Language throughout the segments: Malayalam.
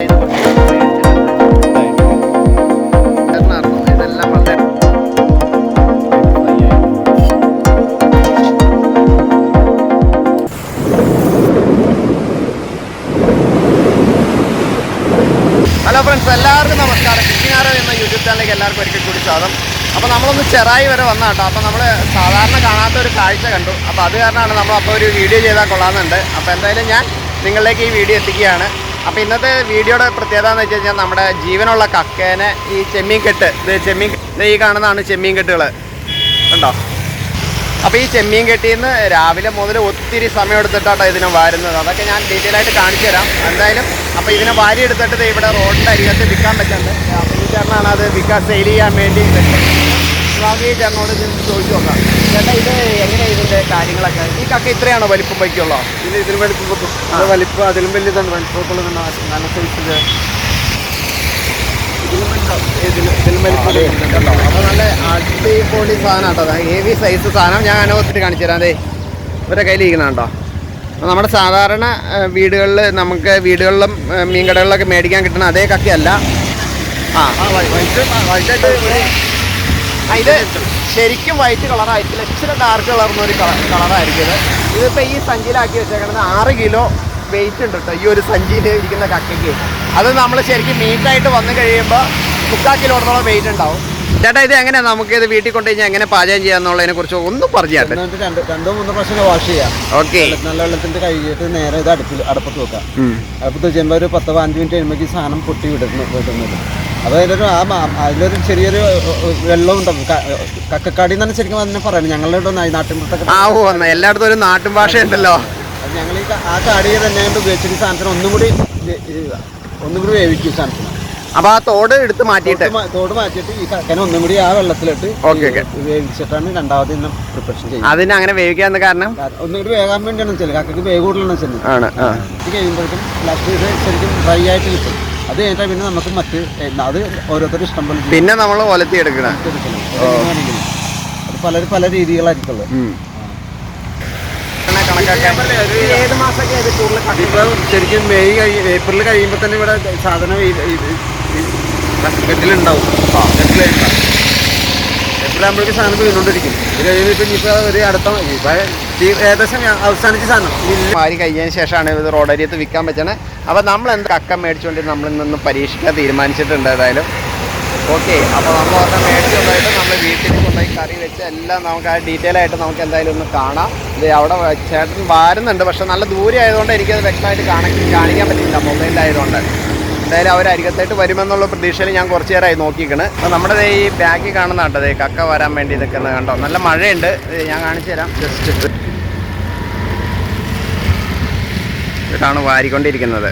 ഹലോ ഫ്രണ്ട്സ് എല്ലാവർക്കും നമസ്കാരം. കിക്കിനാരോ എന്ന യൂട്യൂബ് ചാനലിലേക്ക് എല്ലാവർക്കും ഒരിക്കൽ കൂടി സ്വാഗതം. അപ്പോൾ നമ്മളൊന്ന് ചെറായി വരെ വന്ന കേട്ടോ. അപ്പോൾ നമ്മൾ സാധാരണ കാണാത്ത ഒരു കാഴ്ച കണ്ടു. അപ്പോൾ അത് കാരണമാണ് നമ്മൾ അപ്പോൾ ഒരു വീഡിയോ ചെയ്താൽ കൊള്ളാമെന്നുണ്ട്. അപ്പോൾ എന്തായാലും ഞാൻ നിങ്ങളിലേക്ക് ഈ വീഡിയോ എത്തിക്കുകയാണ്. അപ്പോൾ ഇന്നത്തെ വീഡിയോയുടെ പ്രത്യേകത എന്ന് വെച്ച് കഴിഞ്ഞാൽ നമ്മുടെ ജീവനുള്ള കക്കേനെ ഈ ചെമ്മീൻ കെട്ട് ഇത് ചെമ്മീൻ ഇത് ഈ കാണുന്നതാണ് ചെമ്മീൻ കെട്ടുകൾ ഉണ്ടോ അപ്പോൾ ഈ ചെമ്മീൻ കെട്ടിയിൽ നിന്ന് രാവിലെ മുതൽ ഒത്തിരി സമയം എടുത്തിട്ടാട്ടോ ഇതിനെ വാരുന്നത്. അതൊക്കെ ഞാൻ ഡീറ്റെയിൽ ആയിട്ട് കാണിച്ചു തരാം. എന്തായാലും അപ്പോൾ ഇതിനെ വാരി എടുത്തിട്ട് ഇവിടെ റോഡിന്റെ അരികത്ത് വിൽക്കാൻ പറ്റുന്നുണ്ട്. അപ്പോൾ ഈ ചേട്ടനാണ് അത് വിൽക്കാൻ സെയിൽ ചെയ്യാൻ വേണ്ടി ഈ ചേട്ടനോട് ചോദിച്ചു നോക്കാം. ചേട്ടാ ഇത് എങ്ങനെയാണ് ഇതിന്റെ കാര്യങ്ങളൊക്കെ? ഈ കക്ക ഇത്രയാണോ വലിപ്പം വയ്ക്കുള്ളൂ? ഇത് ഇതിലും വലിപ്പം വലിപ്പം അതിലും വലിയതാണ് വലിപ്പമൊക്കെ നല്ല സൈസിൽ ഇതിലും വലുതാണ്. ഇതിലും ഇതിലും വലിപ്പം കേട്ടോ അപ്പോൾ നല്ല അടിപൊളി സാധനം കേട്ടോ. ഹെവി സൈസ് സാധനം. ഞാൻ അനുഭവത്തിൽ കാണിച്ചു തരാം. അതെ ഇവരുടെ അപ്പോൾ നമ്മുടെ സാധാരണ വീടുകളിൽ നമുക്ക് വീടുകളിലും മീൻകടകളിലൊക്കെ മേടിക്കാൻ കിട്ടുന്ന അതേ കക്കയല്ല. ആ. വൈകിട്ട് വൈ- വൈറ്റ് വൈറ്റായിട്ട് ഒരു ആ, ഇത് ശരിക്കും വൈറ്റ് കളറായിരിക്കില്ല ഇച്ചിരി ഡാർക്ക് കളർന്ന ഒരു കളർ കളറായിരിക്കും ഇത്. ഇതിപ്പോൾ ഈ സഞ്ചിയിലാക്കി വെച്ചേക്കുന്നത് ആറ് കിലോ വെയിറ്റ് ഉണ്ട് കേട്ടോ ഈ ഒരു സഞ്ചിയിൽ ഇരിക്കുന്ന കക്കയ്ക്ക്. അത് നമ്മൾ ശരിക്കും മീറ്റായിട്ട് വന്നു കഴിയുമ്പോൾ മുക്കാൽ കിലോടത്തോളം വെയിറ്റ് ഉണ്ടാവും. ചേട്ടാ ഇത് എങ്ങനെയാണ് നമുക്ക് ഇത് വീട്ടിൽ കൊണ്ടു കഴിഞ്ഞാൽ എങ്ങനെ പാചകം ചെയ്യാന്നുള്ളതിനെ കുറിച്ച് ഒന്ന് പറഞ്ഞു രണ്ട് മൂന്നോ പ്രാവശ്യം വാഷ് ചെയ്യാം. ഓക്കെ നല്ല വെള്ളത്തിന്റെ കഴുകിയിട്ട് നേരെ ഇത് അടുപ്പിൽ അടുപ്പത്ത് വെക്കാം അടുപ്പത്ത് വെച്ചുമ്പോൾ ഒരു പത്ത് പതിനഞ്ച് മിനിറ്റ് കഴിയുമ്പോൾ സാധനം പൊട്ടി വിടുന്നു വിടുന്നത്. അപ്പോൾ അതിലൊരു ആ അതിലൊരു ചെറിയൊരു വെള്ളം ഉണ്ടാവും ക- കക്കക്കാടി എന്നാണ് ശരിക്കും അതിനെ പറയുന്നത്. ഞങ്ങളുടെ ഇവിടെ നാട്ടിൻപുറത്തൊക്കെ ആ ഓ എല്ലായിടത്തും ഒരു നാട്ടിൻ ഭാഷ ഉണ്ടല്ലോ അത് ഞങ്ങൾ ഈ ആ കാടിയെ തന്നെ കൊണ്ട് ഉപയോഗിച്ചിട്ട് സാധനത്തിന് ഒന്നും കൂടി ഒന്നും കൂടി വേവിക്കും സാധനത്തിന്. അപ്പൊ ആ തോട് എടുത്ത് മാറ്റിയിട്ട്. തോട് മാറ്റിയിട്ട് ഈ കക്കനെ ഒന്നും കൂടി ആ വെള്ളത്തിലിട്ട് വേവിച്ചിട്ടാണ് രണ്ടാമത് ഇന്ന് പ്രിപ്പറേഷൻ ചെയ്യുന്നത്. അതിന് അങ്ങനെ വേവിക്കാൻ കാരണം? ഒന്നും കൂടി വേകാൻ വേണ്ടിയാണ് വെച്ചാൽ കക്കക്ക് വേവ് കൂടുതലാണ് വെച്ചാൽ ആണ് ഇത് കഴിയുമ്പോഴേക്കും ലാസ്റ്റ് ഇത് ശരിക്കും ഡ്രൈ ആയിട്ട് കിട്ടും. അത് കഴിഞ്ഞാൽ പിന്നെ നമുക്ക് മറ്റ് അത് ഓരോരുത്തരും ഇഷ്ടം പോലെ പിന്നെ നമ്മൾ ഒലത്തി എടുക്കണം. അത് പല പല രീതികളായിരിക്കുള്ളൂ. ശരിക്കും മെയ് കഴി ഏപ്രിൽ കഴിയുമ്പോൾ തന്നെ ഇവിടെ സാധനം കെട്ടിലുണ്ടാവും കെട്ടിലുണ്ടാവും ഏപ്രിൽ ആകുമ്പോഴേക്കും സാധനം വീണുകൊണ്ടിരിക്കും. ഇത് കഴിയുമ്പോൾ ഇപ്പം ഇനിയിപ്പോൾ ഒരു അടുത്ത ഇപ്പം ഏകദേശം അവസാനിച്ച സാധനം. മാരി കഴിഞ്ഞതിന് ശേഷമാണ് ഇത് റോഡരിയത്ത് വിൽക്കാൻ പറ്റണേ. അപ്പോൾ നമ്മൾ എന്ത് കക്ക മേടിച്ചുകൊണ്ട് നമ്മൾ ഇന്നൊന്ന് പരീക്ഷിക്കാൻ തീരുമാനിച്ചിട്ടുണ്ട് ഏതായാലും. ഓക്കെ അപ്പോൾ നമ്മൾ ഒരെണ്ണം മേടിച്ചുകൊണ്ടായിട്ട് നമ്മൾ വീട്ടിൽ കൊണ്ടുപോയി കറി വെച്ച് എല്ലാം നമുക്ക് ആ ഡീറ്റെയിൽ ആയിട്ട് നമുക്ക് എന്തായാലും ഒന്ന് കാണാം. ഇത് അവിടെ ചേട്ടൻ വാരുന്നുണ്ട് പക്ഷെ നല്ല ദൂരെ ആയതുകൊണ്ട് എനിക്കത് വ്യക്തമായിട്ട് കാണിക്കാൻ പറ്റില്ല മൊബൈലിലായതുകൊണ്ട് എന്തായാലും അവർ അരികത്തായിട്ട് വരുമെന്നുള്ള പ്രതീക്ഷയിൽ ഞാൻ കുറച്ച് നേരമായി നോക്കിക്കണ് അപ്പോൾ നമ്മുടെ ഈ ബാക്കിൽ കാണുന്ന കേട്ടോ ദേ കക്ക വരാൻ വേണ്ടി നിൽക്കുന്നത് കണ്ടോ? നല്ല മഴയുണ്ട്. ഞാൻ കാണിച്ചു തരാം. ജസ്റ്റ് ഇതാണ് വാരിക്കൊണ്ടിരിക്കുന്നത്.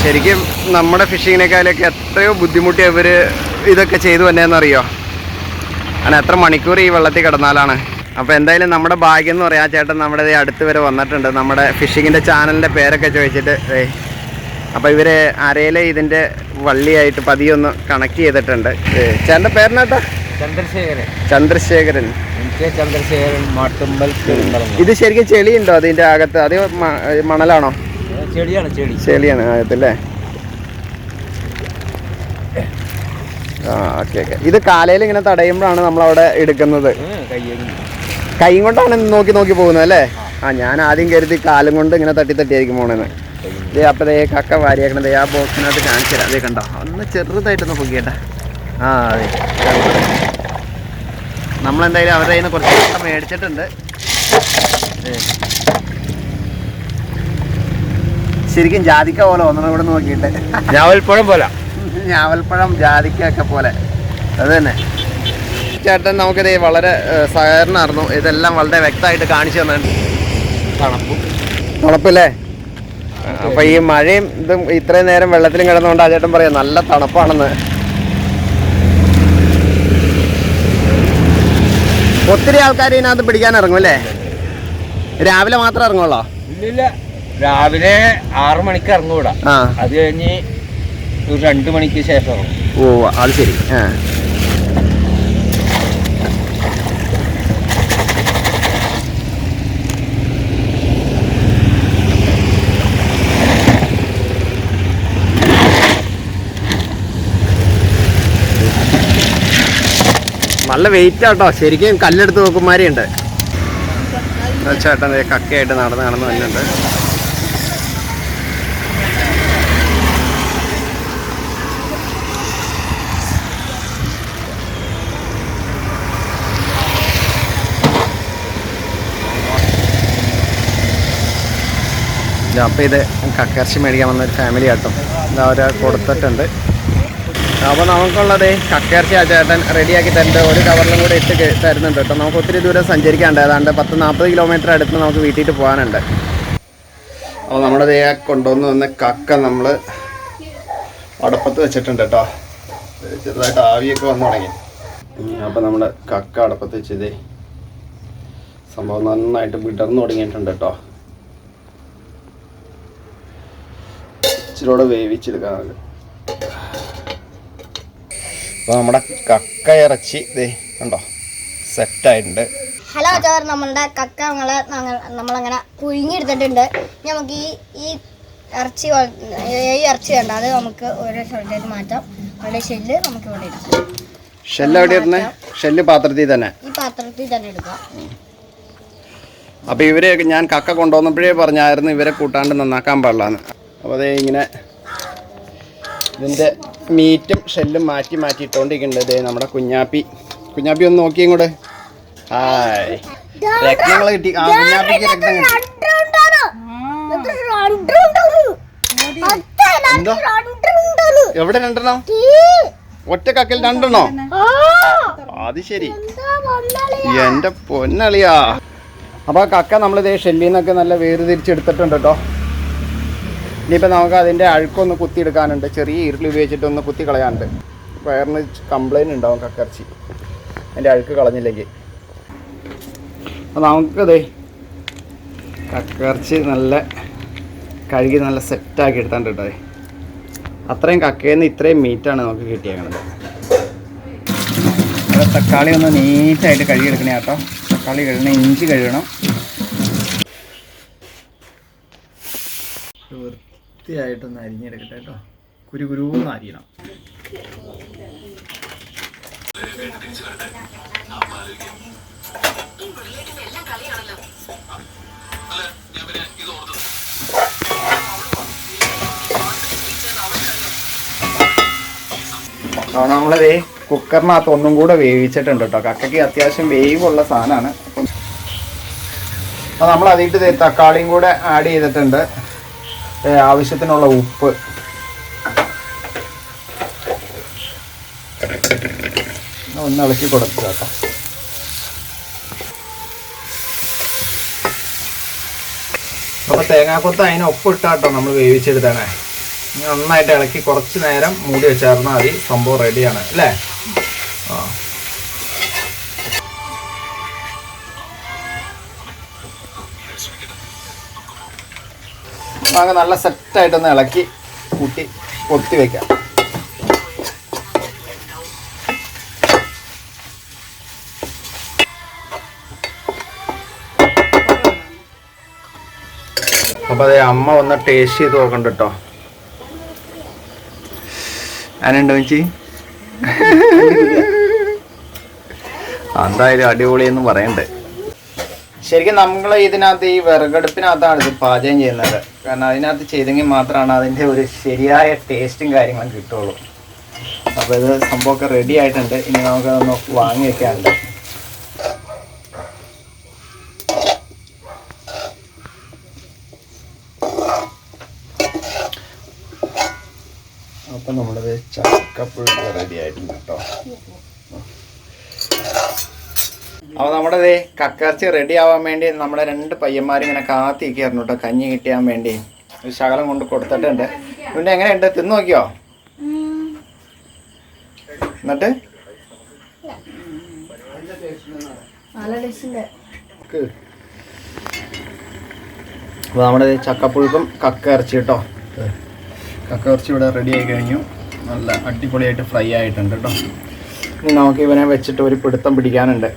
ശരിക്കും നമ്മുടെ ഫിഷിങ്ങിനേക്കാളൊക്കെ എത്രയോ ബുദ്ധിമുട്ടി അവർ ഇതൊക്കെ ചെയ്തു തന്നെയെന്നറിയോ അങ്ങനെ എത്ര മണിക്കൂർ ഈ വെള്ളത്തിൽ കിടന്നാലാണ്. അപ്പോൾ എന്തായാലും നമ്മുടെ ഭാഗ്യം എന്ന് പറയാം. ചേട്ടൻ നമ്മുടെ അടുത്ത് വരെ വന്നിട്ടുണ്ട്. നമ്മുടെ ഫിഷിങ്ങിന്റെ ചാനലിന്റെ പേരൊക്കെ ചോദിച്ചിട്ട് അപ്പോൾ ഇവർ അരയിലെ ഇതിന്റെ വള്ളിയായിട്ട് പതിയൊന്ന് കണക്ട് ചെയ്തിട്ടുണ്ട്. ചേട്ടന്റെ പേരിനാട്ടാ ചന്ദ്രശേഖരൻ. ചന്ദ്രശേഖരൻ. ചന്ദ്രശേഖരൻ മാട്ടുമ്പൽ ഇത് ശരിക്കും ചെളിയുണ്ടോ അതിന്റെ അകത്ത്? അത് മണലാണോ? ചെളിയാണ് ചെളി. ചെളിയാണ് അകത്തല്ലേ ആ ഓക്കെ ഓക്കെ. ഇത് കാലയിൽ ഇങ്ങനെ തടയുമ്പോഴാണ് നമ്മൾ അവിടെ എടുക്കുന്നത് കൈ കൊണ്ടാണ് നോക്കി നോക്കി പോകുന്നത് അല്ലേ? ആ ഞാൻ ആദ്യം കരുതി കാലും കൊണ്ട് ഇങ്ങനെ തട്ടി തട്ടിയായിരിക്കും പോണെന്ന്. ദേ അപ്പോൾ ദേ കക്ക വാരിയേക്കണത് ആ ബോക്സിനകത്ത് കാണിച്ചു തരാം അതേ കണ്ടോ? ഒന്ന് ചെറുതായിട്ടൊന്ന് പൊക്കിയേട്ടാ. ആ അതെ. നമ്മളെന്തായാലും അവരുടെ കയ്യിൽ നിന്ന് കുറച്ച് കക്ക മേടിച്ചിട്ടുണ്ട്. ശരിക്കും ജാതിക്ക പോലെ ഒന്നും ഇവിടെ നോക്കിയിട്ട്. ഞാവൽപ്പഴം പോലെ. ഞാവൽപ്പഴം ജാതിക്കൊക്കെ പോലെ. അത് തന്നെ. ചേട്ടൻ നമുക്കിത് വളരെ സഹകരണമായിരുന്നു. ഇതെല്ലാം വളരെ വ്യക്തമായിട്ട് കാണിച്ചു തന്നിട്ടുണ്ട്. തണുപ്പും. തണുപ്പല്ലേ? അപ്പൊ ഈ മഴയും ഇതും ഇത്രയും നേരം വെള്ളത്തിലും കിടന്നുകൊണ്ട് ആ ചേട്ടൻ പറയാം. നല്ല തണുപ്പാണെന്ന്. ഒത്തിരി ആൾക്കാർ ഇതിനകത്ത് പിടിക്കാൻ ഇറങ്ങും അല്ലേ? രാവിലെ മാത്രം ഇറങ്ങുള്ളോ? ഇല്ലില്ല. രാവിലെ ആറു മണിക്ക് ഇറങ്ങൂടാ. അത് കഴിഞ്ഞ് ഒരു രണ്ട് മണിക്ക് ശേഷം ഓ അത് ശരി. ആ. നല്ല വെയിറ്റ് ആട്ടോ ശരിക്കും കല്ലെടുത്ത് നോക്കുമാരിയുണ്ട് ചേട്ടൻ കക്കയായിട്ട് നടന്ന് നടന്ന് വന്നിട്ടുണ്ട്. അപ്പോൾ ഇത് കക്കർച്ചി മേടിക്കാൻ വന്ന ഒരു ഫാമിലി ആട്ടോ അവരെ കൊടുത്തിട്ടുണ്ട്. അപ്പോൾ നമുക്കുള്ളത് കക്കേർച്ചി ചേട്ടൻ റെഡിയാക്കി തരുന്നുണ്ട് ഒരു കവറിലും കൂടെ ഇട്ട് തരുന്നുണ്ട് കേട്ടോ. നമുക്ക് ഒത്തിരി ദൂരം സഞ്ചരിക്കാണ്ട്. ഏതാണ്ട് പത്ത് നാൽപ്പത് കിലോമീറ്റർ അടുത്ത് നമുക്ക് വീട്ടിട്ട് പോകാനുണ്ട്. അപ്പോൾ നമ്മുടെ ദേ കൊണ്ടുവന്ന് വന്ന കക്ക നമ്മൾ അടപ്പത്ത് വെച്ചിട്ടുണ്ട് കേട്ടോ. ചെറുതായിട്ട് ആവിയൊക്കെ വന്നു തുടങ്ങി. അപ്പോൾ നമ്മുടെ കക്ക അടപ്പത്ത് വെച്ചതേ സംഭവം നന്നായിട്ട് വിടർന്നു തുടങ്ങിയിട്ടുണ്ട് കേട്ടോ. ഇച്ചിരൂടെ വേവിച്ചെടുക്കാനുണ്ട് അപ്പോൾ നമ്മുടെ കക്ക ഇറച്ചി ദേ കണ്ടോ? സെറ്റായിട്ടുണ്ട് ഹലോ ചോർ നമ്മളുടെ കക്ക നമ്മളെ ഞങ്ങൾ- നമ്മളങ്ങനെ പുഴുങ്ങിയെടുത്തിട്ടുണ്ട്. ഇനി നമുക്ക് ഈ ഈ ഇറച്ചി ഈ ഇറച്ചി വേണ്ട. അത് നമുക്ക് ഓരോ സ്ഥലത്തേക്ക് മാറ്റാം. അവിടെ ഷെല്ല് നമുക്ക് ഇവിടെ ഇടാം. ഷെല്ല് എവിടെ ഇരുന്നേ ഷെല്ല് പാത്രത്തിൽ തന്നെ. ഈ പാത്രത്തിൽ തന്നെ എടുക്കാം. അപ്പോൾ ഇവരെ ഞാൻ കക്ക കൊണ്ടുവന്നപ്പോഴേ പറഞ്ഞായിരുന്നു ഇവരെ കൂട്ടാണ്ട് നന്നാക്കാൻ പാടില്ലാന്ന്. അപ്പോൾ അതേ ഇങ്ങനെ ഇതിന്റെ മീറ്റും ഷെല്ലും മാറ്റി മാറ്റി ഇട്ടുകൊണ്ടിരിക്കുന്നുണ്ട് നമ്മുടെ കുഞ്ഞാപ്പി. കുഞ്ഞാപ്പി ഒന്ന് നോക്കിയും കൂടെ ഹായ്. രക്തങ്ങൾ കിട്ടി. ആ കുഞ്ഞാപ്പിക്ക് രക്തം കിട്ടി. എന്തോ? എവിടെ രണ്ടെണ്ണം? ഒറ്റ കക്കൽ രണ്ടെണ്ണോ? അത് ശരി. എന്റെ പൊന്നളിയാ. അപ്പൊ ആ കക്ക നമ്മൾ ഷെല്ലിന്നൊക്കെ നല്ല വേര് നല്ല വേർതിരിച്ചെടുത്തിട്ടുണ്ട് കേട്ടോ. ഇനിയിപ്പോൾ നമുക്ക് അതിന്റെ അഴുക്കൊന്ന് കുത്തിയെടുക്കാനുണ്ട്. ചെറിയ ഇരുൾ ഉപയോഗിച്ചിട്ട് ഒന്ന് കുത്തി കളയാനുണ്ട് വയറിന് കംപ്ലൈന്റ് ഉണ്ടാവും കക്കറച്ചി അതിന്റെ അഴുക്ക് കളഞ്ഞില്ലെങ്കിൽ അപ്പോൾ നമുക്കതേ കക്കറച്ചി നല്ല കഴുകി നല്ല സെറ്റാക്കി എടുത്താണ്ട് അത്രയും കക്കയിൽ നിന്ന് ഇത്രയും മീറ്റാണ് നമുക്ക് കിട്ടിയേക്കുന്നത് തക്കാളി ഒന്ന് നീറ്റായിട്ട് കഴുകിയെടുക്കണേ കേട്ടോ. തക്കാളി കഴുകണം ഇഞ്ചി കഴുകണം. വൃത്തിയായിട്ടൊന്ന് അരിഞ്ഞെടുക്കട്ടെ കേട്ടോ. കുരു കുരുന്ന് അരിയണം. നമ്മളത് കുക്കറിനകത്ത് ഒന്നും കൂടെ വേവിച്ചിട്ടുണ്ട് കേട്ടോ. കക്കയ്ക്ക് അത്യാവശ്യം വേവുള്ള സാധനമാണ്. അപ്പോൾ നമ്മൾ അതിട്ട് തക്കാളിയും കൂടെ ആഡ് ചെയ്തിട്ടുണ്ട്. ആവശ്യത്തിനുള്ള ഉപ്പ്. ഒന്ന് ഇളക്കി കൊടുക്കുക കേട്ടോ. അപ്പോൾ തേങ്ങാക്കൊത്ത് അതിന് ഒപ്പിട്ടാട്ടോ നമ്മൾ വേവിച്ചെടുത്തണേ നന്നായിട്ട് ഇളക്കി കുറച്ച് നേരം മൂടി വെച്ചായിരുന്നാൽ മതി. സംഭവം റെഡിയാണ് അല്ലേ? ആ. നമുക്ക് നല്ല സെറ്റായിട്ടൊന്ന് ഇളക്കി കൂട്ടി പൊത്തി വെക്കാം. അപ്പൊ അതെ അമ്മ ഒന്ന് ടേസ്റ്റ് ചെയ്ത് നോക്കണ്ട കേട്ടോ അനുണ്ടോ ചേച്ചി? എന്തായാലും അടിപൊളിയെന്ന് പറയണ്ടേ. ശരിക്കും നമ്മൾ ഇതിനകത്ത് ഈ വിറകടുപ്പിനകത്താണ് ഇത് പാചകം ചെയ്യുന്നത്. കാരണം അതിനകത്ത് ചെയ്തെങ്കിൽ മാത്രമാണ് അതിന്റെ ഒരു ശരിയായ ടേസ്റ്റും കാര്യങ്ങളും കിട്ടുള്ളൂ അപ്പോൾ ഇത് സംഭവമൊക്കെ റെഡി ആയിട്ടുണ്ട്. ഇനി നമുക്കതൊന്ന് വാങ്ങി വെക്കാനുണ്ട് അപ്പം നമ്മളത് ചക്കപ്പുഴ റെഡി ആയിട്ടുണ്ട് കേട്ടോ. അപ്പോൾ നമ്മുടെ കക്കർച്ചി റെഡി ആവാൻ വേണ്ടി നമ്മുടെ രണ്ട് പയ്യന്മാർ ഇങ്ങനെ കാത്തിരിക്കായിരുന്നു കേട്ടോ. കഞ്ഞി കിട്ടിയാൻ വേണ്ടി. ഒരു ശകലം കൊണ്ട് കൊടുത്തിട്ടുണ്ട്. പിന്നെ എങ്ങനെയുണ്ട്? തിന്നു നോക്കിയോ? എന്നിട്ട്? അപ്പോൾ നമ്മുടെ ചക്കപ്പുഴുക്കും കക്കയിറച്ചി കേട്ടോ. കക്കയിറച്ചി ഇവിടെ റെഡി ആയി കഴിഞ്ഞു. നല്ല അടിപൊളിയായിട്ട് ഫ്രൈ ആയിട്ടുണ്ട് കേട്ടോ. നമുക്ക് ഇവനെ വെച്ചിട്ട് ഒരു പിടുത്തം പിടിക്കാനുണ്ട്.